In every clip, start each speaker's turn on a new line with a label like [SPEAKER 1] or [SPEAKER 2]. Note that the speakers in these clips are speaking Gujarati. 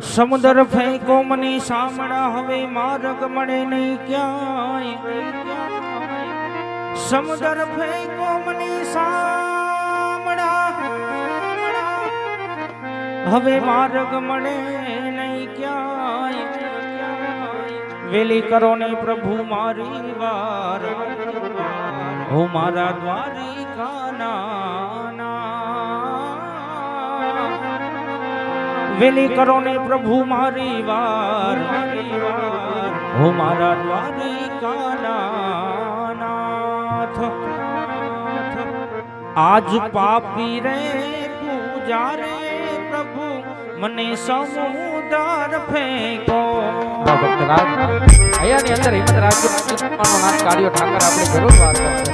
[SPEAKER 1] સમુદ્ર ફેંકો મને સામડા હવે માર્ગ મળે નહીં ક્યાંય. સમુદ્ર ફેંકો મને સામડા હવે માર્ગ મળે નહીં ક્યાંય. વેલી કરો ને પ્રભુ મારી વાર હું મારા દ્વારિકાના વેલી કરો ને પ્રભુ મારી વાર હું મારા દ્વારિકાના નાથ આજ પાપી રે પૂજા રે પ્રભુ મને સમુદર ફેંકો
[SPEAKER 2] હા ભક્તરાજ અહીંયાની અંદર હિંમત રાજ્ય નાથ કાર્યો ઠાકર આપણે જરૂર વાત કરશે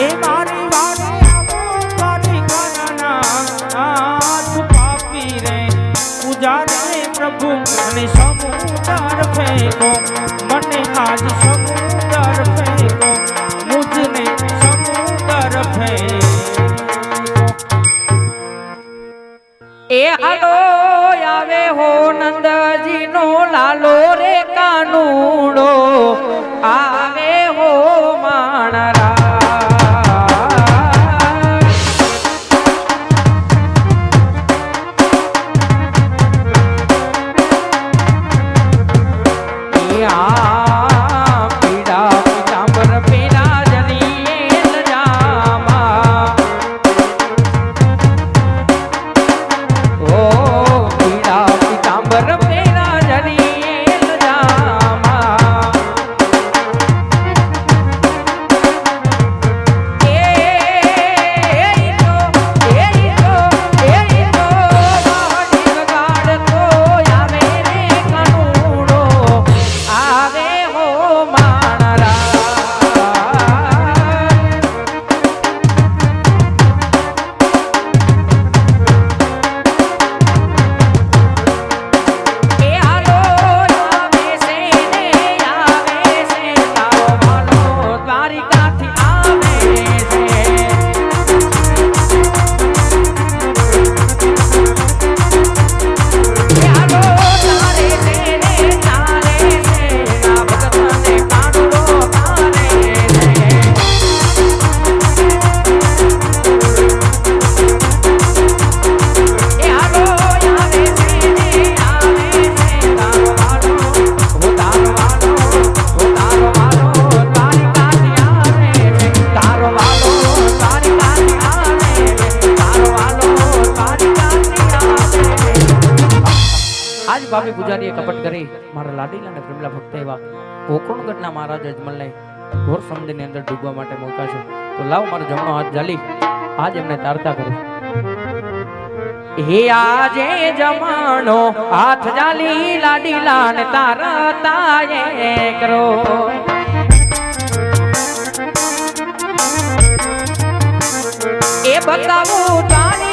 [SPEAKER 1] એ રે પ્રભુ મને સમુદર ફેંકો મને આજ સમુદર ફેંકો મુજને સમુદર ફેંકો
[SPEAKER 2] એ હાલો આવે હો નંદજી નો લાલો રે કાનુડો, આવે હો માણરા બાપી પૂજારીએ કપટ કરી, મારા લાડીલા અને પ્રેમલા ભક્ત એવા ગોકર્ણગઢના મહારાજ અજમલને ઘોર સમુદ્રની અંદર ડૂબવા માટે મોકા તો લાવ, મારો જમણો હાથ જાલી. આજ એમને તારતા કરું. આજે જમાનો હાથ જાલી લાડીલા ને તારા તાયે કરો. એ બતાવું તારી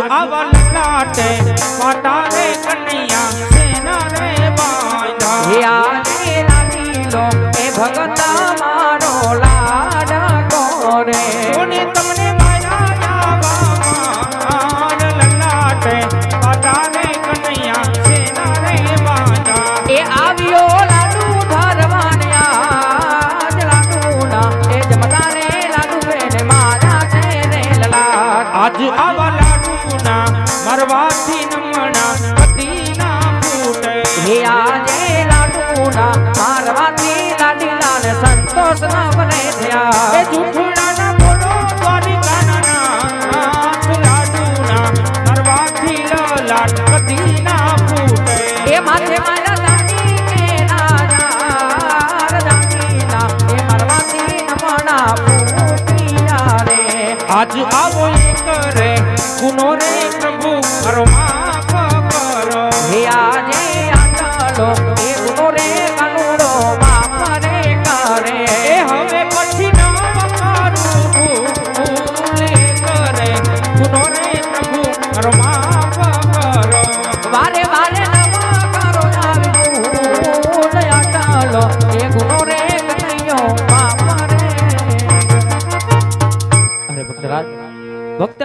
[SPEAKER 1] આવા લાટે પાટા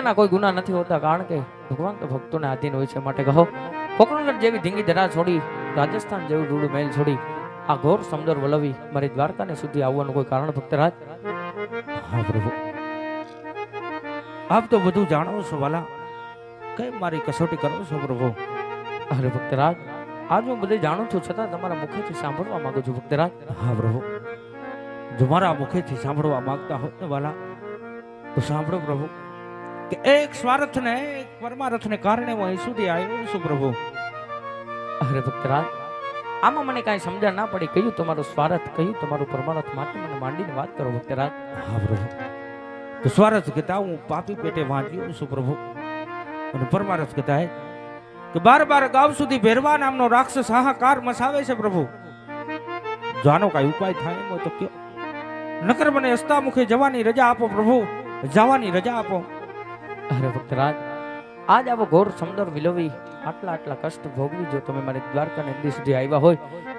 [SPEAKER 2] વ્યક્તિના કોઈ ગુના નથી હોતા કારણ કે ભગવાન તો ભક્તોને આધીન હોય છે માટે કહો. કોકણગઢ જેવી ધીંગી ધરા છોડી રાજસ્થાન જેવું રૂડું મહેલ છોડી આ ઘોર સમદર વલવી મારી દ્વારકાને સુધી આવવાનું કોઈ કારણ ભક્તરાજ?
[SPEAKER 1] હા પ્રભુ. આપ તો બધું જાણો છો વાલા. કઈ મારી કસોટી કરો છો પ્રભુ?
[SPEAKER 2] અરે ભક્તરાજ આજ હું બધે જાણું છું છતાં તમારા મુખેથી સાંભળવા માંગુ છું ભક્તરાજ.
[SPEAKER 1] હા પ્રભુ. જો મારા મુખેથી સાંભળવા માંગતા હોય ને વાલા તો સાંભળો પ્રભુ. કે એક સ્વાર્થને એક પરમાર્થને કારણે હું અહીં સુધી આવ્યો છું પ્રભુ?
[SPEAKER 2] અરે ભક્તરાજ આમાં મને કાંઈ સમજણ ના પડી. કયું તમારું સ્વાર્થ કયું તમારું પરમાર્થ માટે મને માંડીને વાત કરો ભક્તરાજ
[SPEAKER 1] હા પ્રભુ. તો સ્વાર્થ કહેતા હું પાપી પેટે વાંચ્યો છું પ્રભુ. અને પરમાર્થ કહેતા હે કે બાર બાર ગામ સુધી ભેરવા નામનો રાક્ષસ હાહાકાર મસાવે છે પ્રભુ. જાનો આનો કાંઈ ઉપાય થાય એમ તો કયો. નકર મને હસ્તા મુખે જવાની રજા આપો પ્રભુ. જવાની રજા આપો.
[SPEAKER 2] અરે ભક્તરાજ, આજ આવો ઘોર સમદર વિલોવી, આટલા આટલા કષ્ટ ભોગવી જો તમે મારી દ્વારકાને નદી સુધી આવ્યા હોય,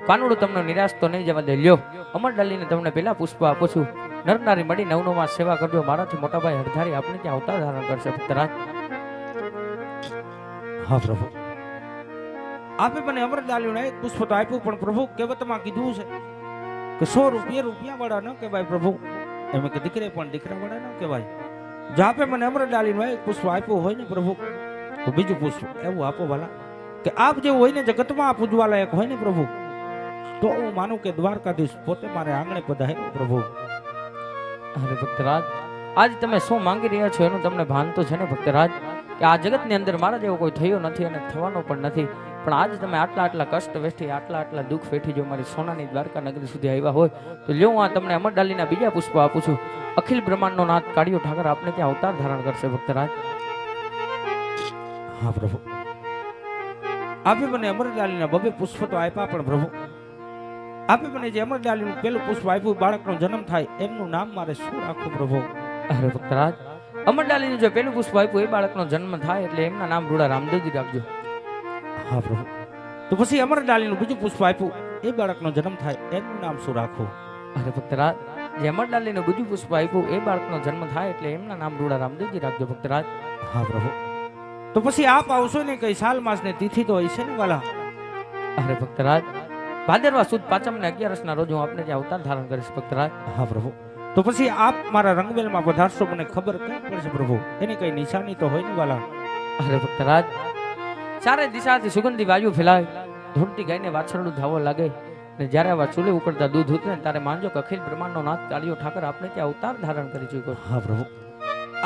[SPEAKER 2] કાનુડું તમને નિરાશ તો નહીં જવા દે. લ્યો, અમર ડાલીને તમને પેલા પુષ્પ આપું છું. નરનારી મળી નવનોમાં સેવા કરજો. મારાથી મોટા ભાઈ હરધારી આપણે ત્યાં અવતાર ધારણ કરશે, ભક્તરાજ.
[SPEAKER 1] હા, પ્રભુ. આપે મને અમરદાલીને એક પુષ્પ તો આપ્યું, પણ પ્રભુ, કહેવતમાં કીધું છે કે સો રૂપિયા રૂપિયા વાળા ન કહેવાય, પ્રભુ. એમ કે દીકરે પણ દીકરા વાળા ન કહેવાય. જો આપે મને અમરડાલીનું એક પુષ્પ આપ્યું હોય ને પ્રભુ, તો બીજું પુષ્પ એવું આપો વાલા કે આપ જેવું હોય ને જગતમાં પૂજવા લાયક હોય ને પ્રભુ, તો હું માનું કે દ્વારકાધીશ પોતે મારે આંગણે પધાર્યો પ્રભુ.
[SPEAKER 2] અરે ભક્તરાજ, આજ તમે શું માંગી રહ્યા છો એનું તમને ભાન તો છે ને ભક્તરાજ? કે આ જગતની અંદર મારા જેવો કોઈ થયો નથી અને થવાનો પણ નથી. પણ આજ તમે આટલા આટલા કષ્ટ વેઠી, આટલા આટલા દુઃખ વેઠી જો મારી સોનાની દ્વારકા નગરી સુધી આવ્યા હોય, તો લ્યો હું આ તમને અમર ડાલીના બીજા પુષ્પો આપું છું. અખિલ બ્રહ્માંડનો નાથ કાળિયો ઠાકર આપને ત્યાં અવતાર ધારણ કરશે ભક્તરાજ.
[SPEAKER 1] હા પ્રભુ. આપે મને અમરલાલીના બબે પુષ્પ તો આપ્યા પણ પ્રભુ. આપે મને જે અમરલાલીનું પેલું પુષ્પ આપ્યું બાળકનો જન્મ થાય એમનું નામ મારે શું રાખવું પ્રભુ?
[SPEAKER 2] અરે ભક્તરાજ અમરલાલીનું જે પેલું પુષ્પ આપ્યું એ બાળકનો જન્મ થાય એટલે એમના નામ રૂડા રામદેવજી રાખજો.
[SPEAKER 1] હા પ્રભુ. તો પછી અમરલાલીનું બીજું પુષ્પ આપ્યું એ બાળકનો જન્મ થાય એમનું નામ શું રાખવું?
[SPEAKER 2] અરે ભક્તરાજ જે અમર ડાલીનું બીજું પુષ્પ આપ્યું એ બાળકનો જન્મ થાય એટલે એમના નામ રૂડા રામદેવજી રાખજો ભક્તરાજ.
[SPEAKER 1] હા પ્રભુ. તો પછી આપ આવશો ને કઈ સાલ માસ ને તિથિ તો હશે ને વાલા?
[SPEAKER 2] અરે ભક્તરાજ ભાદરવા સુદ પાંચમ ને અગિયારસના રોજ હું આપને ત્યાં અવતાર ધારણ કરીશ ભક્તરાજ.
[SPEAKER 1] હા પ્રભુ. તો પછી આપ મારા રંગવેલમાં પધારશો મને ખબર કઈ પડશે પ્રભુ? એની કઈ નિશાની તો હોય ને વાલા?
[SPEAKER 2] અરે ભક્તરાજ ચારે દિશાથી સુગંધી વાયુ ફેલાય. ધૂળતી ગાયને વાછરડું ધાવો લાગે. અને જ્યારે આવા ચૂલે ઉકળતા દૂધ ઉતરે ને ત્યારે માનજો કે અખિલ બ્રહ્માંડનો નાથ કાળીઓ ઠાકર આપણે ત્યાં અવતાર ધારણ કરી ચૂક્યો
[SPEAKER 1] હા પ્રભુ.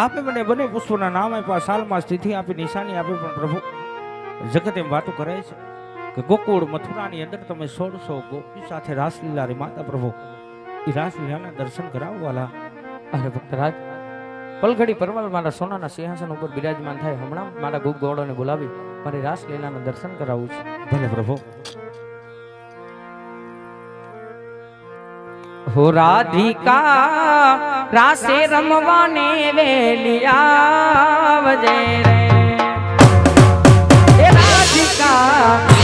[SPEAKER 1] આપે મને બંને પુષ્પોના નામ આપ્યા સાલમાં સ્થિતિ આપી નિશાની આપી પણ પ્રભુ. જગત એમ વાતો કરે છે કે ગોકુળ મથુરાની અંદર તમે સોળસો ગોપી સાથે રાસલીલા રે માતા પ્રભુ. એ રાસલીલાના દર્શન કરાવવાલા.
[SPEAKER 2] અરે ભક્તરાજ પલઘડી પરવાલ મારા સોનાના સિંહાસન ઉપર બિરાજમાન થાય. હમણાં મારા ગુપ ગોળોને બોલાવી મારી રાસલીલાના દર્શન કરાવું છે.
[SPEAKER 1] ભલે પ્રભુ.
[SPEAKER 2] હો રાધિકા રાસે રમવાને વેલિયા વજે રે. રાધિકા